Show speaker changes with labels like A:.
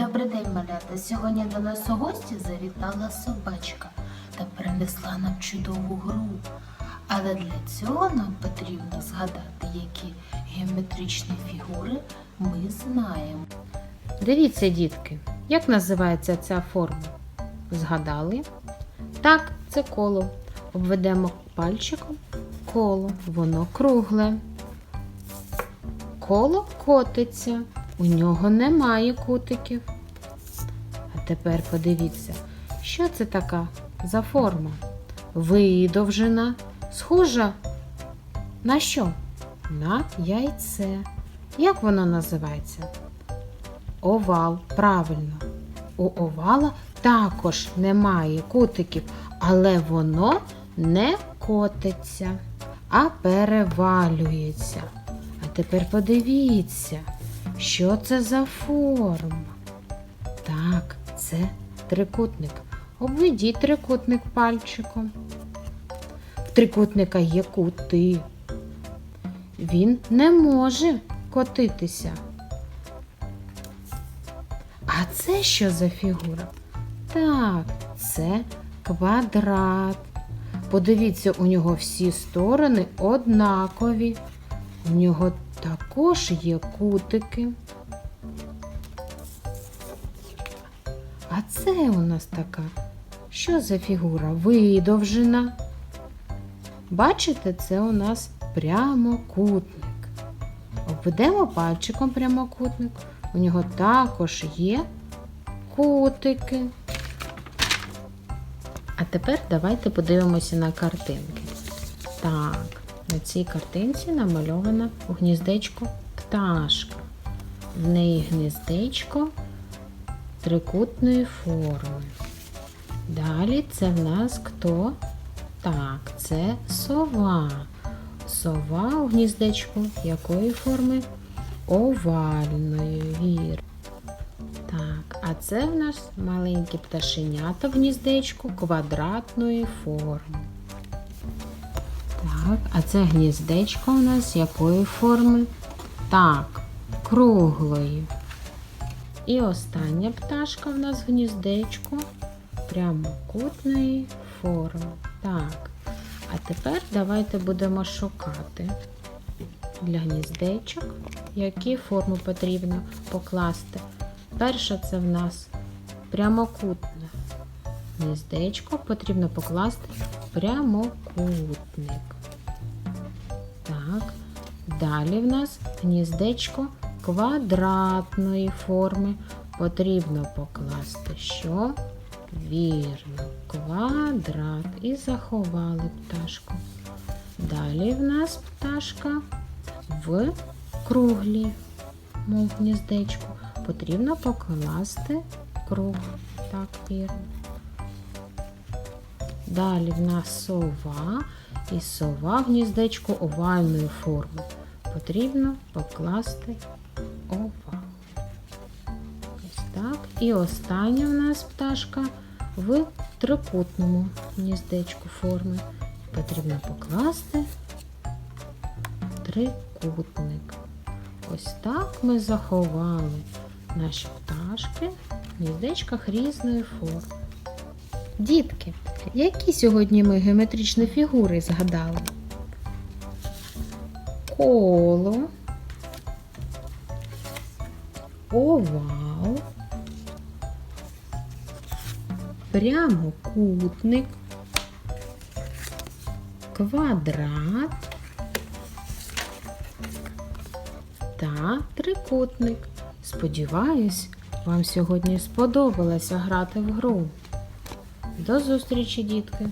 A: Добрий день, малята. Сьогодні до нас у гості завітала собачка та принесла нам чудову гру. Але для цього нам потрібно згадати, які геометричні фігури ми знаємо.
B: Дивіться, дітки, як називається ця форма? Згадали? Так, це коло. Обведемо пальчиком коло, воно кругле. Коло котиться, у нього немає кутиків. Тепер подивіться, що це така за форма? Видовжена, схожа на що? На яйце. Як воно називається? Овал, правильно. У овала також немає кутиків, але воно не котиться, а перевалюється. А тепер подивіться, що це за форма. Так, це трикутник. Обведіть трикутник пальчиком. В трикутника є кути. Він не може котитися. А це що за фігура? Так, це квадрат. Подивіться, у нього всі сторони однакові. У нього також є кутики. А це у нас така. Що за фігура? Видовжена. Бачите, це у нас прямокутник. Обведемо пальчиком прямокутник. У нього також є кутики. А тепер давайте подивимося на картинки. Так, на цій картинці намальовано у гніздечку пташка. В неї гніздечко трикутної форми. Далі це в нас хто? Так, це сова. Сова у гніздечку якої форми? Овальної вір. Так, а це в нас маленькі пташенята в гніздечку квадратної форми. Так, а це гніздечко у нас якої форми? Так, круглої. І остання пташка в нас в гніздечку прямокутної форми. Так. А тепер давайте будемо шукати для гніздечок, які форми потрібно покласти. Перша це в нас прямокутне гніздечко, потрібно покласти прямокутник. Так, далі в нас гніздечко квадратної форми. Потрібно покласти що? Вірно, квадрат і заховали пташку. Далі в нас пташка в круглі мов гніздечку. Потрібно покласти круг. Так, вірно. Далі в нас сова і сова в гніздечку овальної форми. Потрібно покласти овал. Ось так. І остання в нас пташка в трикутному гніздечку форми. Потрібно покласти трикутник. Ось так ми заховали наші пташки в гніздечках різної форми. Дітки, які сьогодні ми геометричні фігури згадали? Коло, овал, прямокутник, квадрат та трикутник. Сподіваюсь, вам сьогодні сподобалося грати в гру. До зустрічі, дітки!